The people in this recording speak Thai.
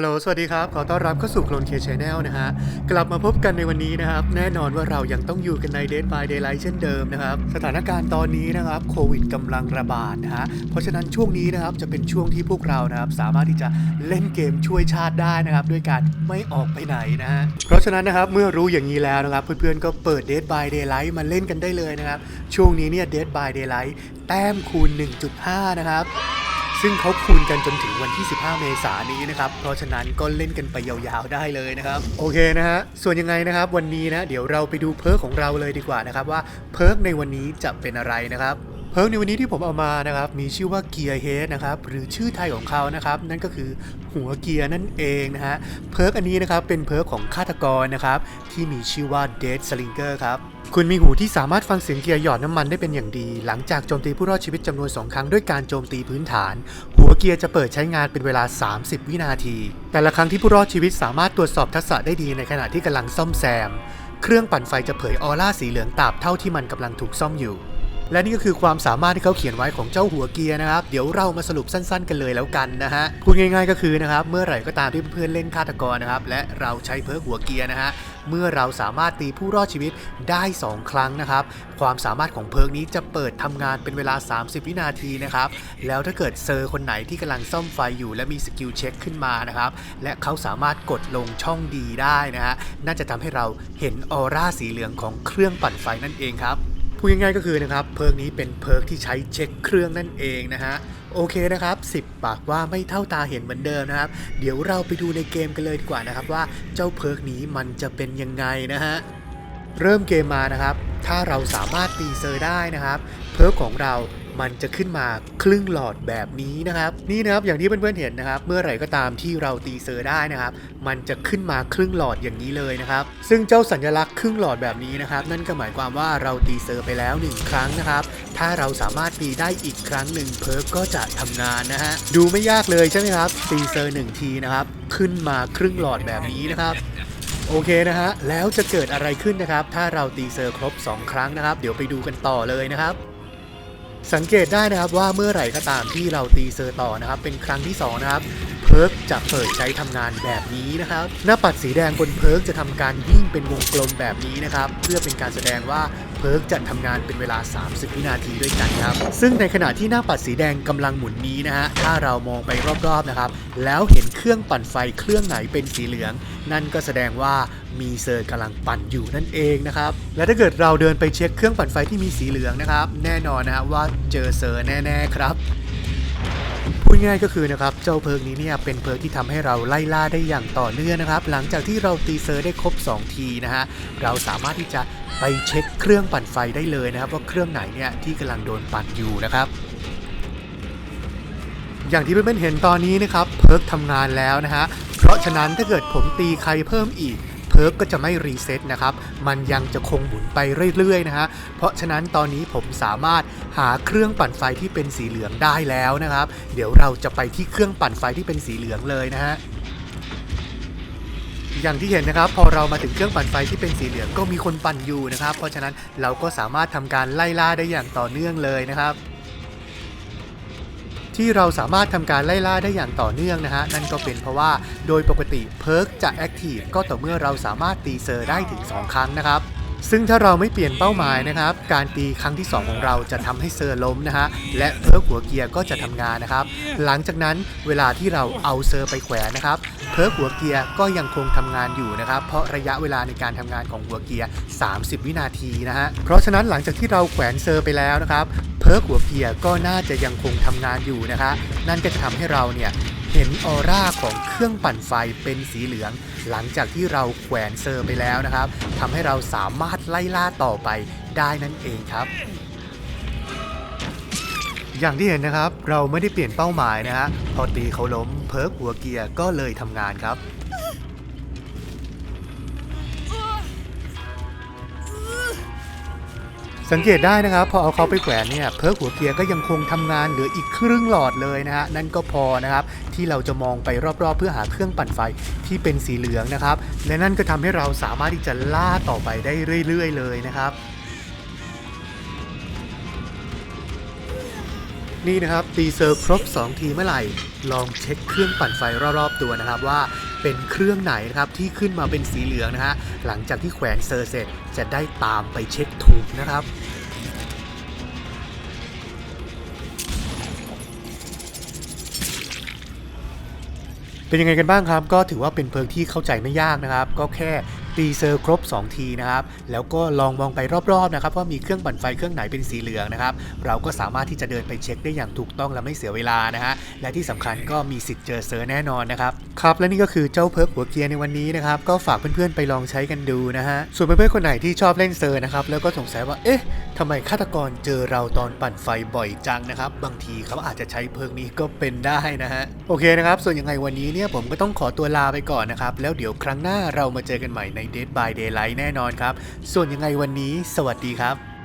ฮัลโหล สวัสดีครับ ขอต้อนรับเข้าสู่โคลนเคชแนลนะฮะ กลับมาพบกันในวันนี้นะครับ แน่นอนว่าเรายังต้องอยู่กันใน Dead by Daylight เช่นเดิมนะครับ สถานการณ์ตอนนี้นะครับโควิดกำลังระบาดนะฮะ เพราะฉะนั้นช่วงนี้นะครับจะเป็นช่วงที่พวกเรานะครับสามารถที่จะเล่นเกมช่วยชาติได้นะครับด้วยการไม่ออกไปไหนนะฮะ เพราะฉะนั้นนะครับเมื่อรู้อย่างนี้แล้วนะครับเพื่อนๆก็เปิด Dead by Daylight มาเล่นกันได้เลยนะครับ ช่วงนี้เนี่ย Dead by Daylight แต้มคูณ 1.5 นะครับ ซึ่งเขาคูณกันจนถึงวันที่ 15 เมษายนนี้นะครับ เพราะฉะนั้นก็เล่นกันไปยาวๆได้เลยนะครับ โอเคนะฮะ ส่วนยังไงนะครับวันนี้นะ เดี๋ยวเราไปดูเพิร์กของเราเลยดีกว่านะครับว่าเพิร์กในวันนี้จะเป็นอะไรนะครับเพิร์กในวันนี้ที่ผมเอามานะครับมีชื่อว่าเกียร์เฮดนะครับหรือชื่อไทยของเขานะครับนั่นก็คือหัวเกียร์นั่นเองนะฮะเพิร์กอันนี้นะครับเป็นเพิร์กของฆาตกรนะครับที่มีชื่อว่า Dead Slinger ครับ คุณมีหูที่สามารถฟังเสียงเกียร์หยอดน้ำมันได้เป็นอย่างดี หลังจากโจมตีผู้รอดชีวิตจำนวน2ครั้งด้วยการโจมตีพื้นฐาน หัวเกียร์จะเปิดใช้งานเป็นเวลา 30 วินาที แต่ละครั้งที่ผู้รอดชีวิตสามารถตรวจสอบทักษะได้ดีในขณะที่กำลังซ่อมแซม เครื่องปั่นไฟจะเผยออร่าสีเหลืองตาบเท่าที่มันกำลังถูกซ่อมอยู่ และนี่ก็คือความสามารถที่เขาเขียนไว้ของเจ้าหัวเกียร์นะครับ เดี๋ยวเรามาสรุปสั้นๆ กันเลยแล้วกันนะฮะพูดง่ายๆก็คือนะครับเมื่อไหร่ก็ตามที่เพื่อนๆเล่นฆาตกรนะครับและเราใช้เพิร์กหัวเกียร์นะฮะเมื่อเราสามารถตีผู้รอดชีวิตได้ 2 ครั้งนะครับ ความสามารถของเพิร์กนี้จะเปิดทำงานเป็นเวลา 30 วินาทีนะครับ แล้วถ้าเกิดเซอร์คนไหนที่กำลังซ่อมไฟอยู่และมีสกิลเช็คขึ้นมานะครับ และเขาสามารถกดลงช่องดีได้นะฮะ น่าจะทำให้เราเห็นออร่าสีเหลืองของเครื่องปั่นไฟนั่นเองครับ พูดง่ายๆก็คือนะครับเพิร์กนี้เป็นเพิร์กที่ใช้เช็คเครื่องนั่นเองนะฮะโอเคนะครับ10 ปากว่าไม่เท่าตาเห็นเหมือนเดิมนะครับ เดี๋ยวเราไปดูในเกมกันเลยดีกว่านะครับว่าเจ้าเพิร์กนี้มันจะเป็นยังไงนะฮะเริ่มเกมมานะครับ ถ้าเราสามารถตีเซอร์ได้นะครับ เพิร์กของเรา มันจะขึ้นมาครึ่งหลอดแบบนี้นะครับ นี่นะครับอย่างที่เพื่อนๆเห็นนะครับ เมื่อไหร่ก็ตามที่เราตีเซอร์ได้นะครับ มันจะขึ้นมาครึ่งหลอดอย่างนี้เลยนะครับ ซึ่งเจ้าสัญลักษณ์ครึ่งหลอดแบบนี้นะครับ นั่นก็หมายความว่าเราตีเซอร์ไปแล้ว 1 ครั้งนะครับ ถ้าเราสามารถตีได้อีกครั้งหนึ่งเพิร์กก็จะทำงานนะฮะดูไม่ยากเลยใช่ไหมครับตีเซอร์หนึ่งทีนะครับขึ้นมาครึ่งหลอดแบบนี้นะครับโอเคนะฮะ แล้วจะเกิดอะไรขึ้นนะครับ ถ้าเราตีเซอร์ครบ 2 ครั้งนะครับ เดี๋ยวไปดูกันต่อเลยนะครับ สังเกตได้นะครับว่าเมื่อไหร่ก็ตามที่เราตีเซอร์ต่อนะครับ เป็นครั้งที่สองนะครับเพิร์กจะเปิดใช้ทำงานแบบนี้นะครับ หน้าปัดสีแดงบนเพิร์กจะทำการวิ่งเป็นวงกลมแบบนี้นะครับ เพื่อเป็นการแสดงว่า เพิร์กจะทำงานเป็นเวลา 30 วินาทีด้วยกันครับ ซึ่งในขณะที่หน้าปัดสีแดงกำลังหมุนนี้นะฮะ ถ้าเรามองไปรอบๆนะครับ แล้วเห็นเครื่องปั่นไฟเครื่องไหนเป็นสีเหลือง นั่นก็แสดงว่ามีเซอร์กำลังปั่นอยู่นั่นเองนะครับ และถ้าเกิดเราเดินไปเช็คเครื่องปั่นไฟที่มีสีเหลืองนะครับ แน่นอนนะฮะว่าเจอเซอร์แน่ ๆ ครับ ง่ายก็คือนะครับเจ้าเพิร์กนี้เนี่ยเป็นเพิร์กที่ทำให้เราไล่ล่าได้อย่างต่อเนื่องนะครับ หลังจากที่เราตีเซอร์ได้ครบ 2 ทีนะฮะเราสามารถที่จะไปเช็คเครื่องปั่นไฟได้เลยนะครับ ว่าเครื่องไหนเนี่ยที่กำลังโดนปั่นอยู่นะครับอย่างที่เพื่อนๆเห็นตอนนี้นะครับเพิร์กทำงานแล้วนะฮะ เพราะฉะนั้นถ้าเกิดผมตีใครเพิ่มอีก พิร์กก็จะไม่รีเซ็ตนะครับ มันยังจะคงหมุนไปเรื่อยๆนะฮะ เพราะฉะนั้นตอนนี้ผมสามารถหาเครื่องปั่นไฟที่เป็นสีเหลืองได้แล้วนะครับ เดี๋ยวเราจะไปที่เครื่องปั่นไฟที่เป็นสีเหลืองเลยนะฮะอย่างที่เห็นนะครับพอเรามาถึงเครื่องปั่นไฟที่เป็นสีเหลืองก็มีคนปั่นอยู่นะครับ เพราะฉะนั้นเราก็สามารถทำการไล่ล่าได้อย่างต่อเนื่องเลยนะครับ ที่เราสามารถทำการไล่ล่าได้อย่างต่อเนื่องนะฮะ นั่นก็เป็นเพราะว่าโดยปกติเพิร์กจะแอคทีฟก็ต่อเมื่อเราสามารถตีเซอร์ได้ถึง 2 ครั้งนะครับ ซึ่งถ้าเราไม่เปลี่ยนเป้าหมายนะครับ การตีครั้งที่ 2 ของเราจะทำให้เซอร์ล้มนะฮะ และเพิร์กหัวเกียร์ก็จะทำงานนะครับ หลังจากนั้นเวลาที่เราเอาเซอร์ไปแขวนนะครับ เพิร์กหัวเกียร์ก็ยังคงทำงานอยู่นะครับ เพราะระยะเวลาในการทำงานของหัวเกียร์ 30 วินาทีนะฮะ เพราะฉะนั้นหลังจากที่เราแขวนเซอร์ไปแล้วนะครับ เพิร์กหัวเกียร์ก็น่าจะยังคงทำงานอยู่นะคะ นั่นก็จะทำให้เราเนี่ย เห็นออร่าของเครื่องปั่นไฟเป็นสีเหลือง หลังจากที่เราแขวนเซอร์ไปแล้วนะครับทำให้เราสามารถไล่ล่าต่อไปได้นั่นเองครับ อย่างที่เห็นนะครับ เราไม่ได้เปลี่ยนเป้าหมายนะฮะพอตีเขาล้มเพิร์กหัวเกียร์ก็เลยทำงานครับ สังเกตได้นะครับ พอเอาเขาไปแขวนเนี่ยเพิร์กหัวเกียร์ก็ยังคงทำงานเหลืออีกครึ่งหลอดเลยนะฮะนั่นก็พอนะครับที่เราจะมองไปรอบๆ เพื่อหาเครื่องปั่นไฟที่เป็นสีเหลืองนะครับและนั่นก็ทำให้เราสามารถที่จะล่าต่อไปได้เรื่อย ๆ เลยนะครับ นี่นะครับตีเซอร์ครบ 2 ทีเมื่อไหร่ ลองเช็คเครื่องปั่นไฟรอบๆตัวนะครับว่าเป็นเครื่องไหนนะครับที่ขึ้นมาเป็นสีเหลืองนะฮะหลังจากที่แขวนเซอร์เสร็จจะได้ตามไปเช็คถูกนะครับเป็นยังไงกันบ้างครับ ก็ถือว่าเป็นเพลิงที่เข้าใจไม่ยากนะครับ ก็แค่ ตีเซอร์ครบ 2 ทีนะครับ แล้วก็ลองมองไปรอบๆนะครับว่ามีเครื่องปั่นไฟเครื่องไหนเป็นสีเหลืองนะครับ เราก็สามารถที่จะเดินไปเช็คได้อย่างถูกต้องและไม่เสียเวลานะฮะ และที่สำคัญก็มีสิทธิ์เจอเซอร์แน่นอนนะครับ ครับ และนี่ก็คือเจ้าเพิร์กหัวเกียร์ในวันนี้นะครับ ก็ฝากเพื่อนๆไปลองใช้กันดูนะฮะ ส่วนเพื่อนๆคนไหนที่ชอบเล่นเซอร์นะครับ แล้วก็สงสัยว่า เอ๊ะทำไมฆาตกรเจอเราตอนปั่นไฟบ่อยจังนะครับ บางทีเขาอาจจะใช้เพิร์กนี้ก็เป็นได้นะฮะ โอเคนะครับ ส่วนยังไงวันนี้เนี่ยผมก็ต้องขอตัวลาไปก่อนนะครับ แล้วเดี๋ยวครั้งหน้าเรามาเจอกันใหม่ใน Dead by Daylight แน่นอนครับ ส่วนยังไงวันนี้ สวัสดีครับ